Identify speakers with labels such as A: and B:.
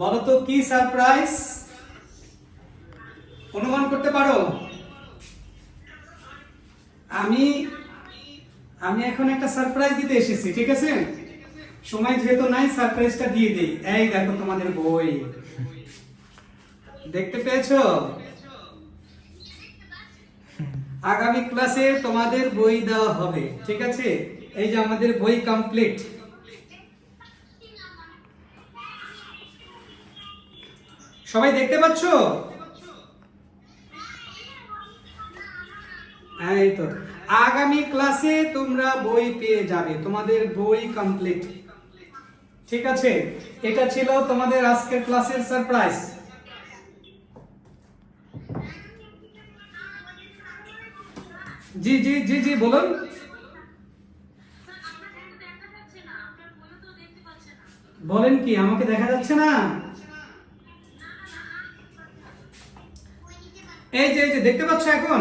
A: বলো তো কি সারপ্রাইজ অনুমান করতে পারো? আমি আমি এখন একটা সারপ্রাইজ দিতে এসেছি, ঠিক আছে? সময় যেহেতু নাই সারপ্রাইজটা দিয়ে দিই। এই দেখো তোমাদের বই। দেখতে পেয়েছ? আগামী ক্লাসে তোমাদের বই দেওয়া হবে, ঠিক আছে? এই যে আমাদের বই কমপ্লিট সবাই দেখতে পাচ্ছ? তো। আগামী ক্লাসে তোমরা বই পেয়ে যাবে। তোমাদের বই কমপ্লিট ঠিক আছে? এটা ছিল তোমাদের আজকের ক্লাসের সারপ্রাইজ জি জি জি জি, বলুন। বলেন কি, আমাকে দেখা যাচ্ছে না? এই যে এই যে দেখতে পাচ্ছ এখন?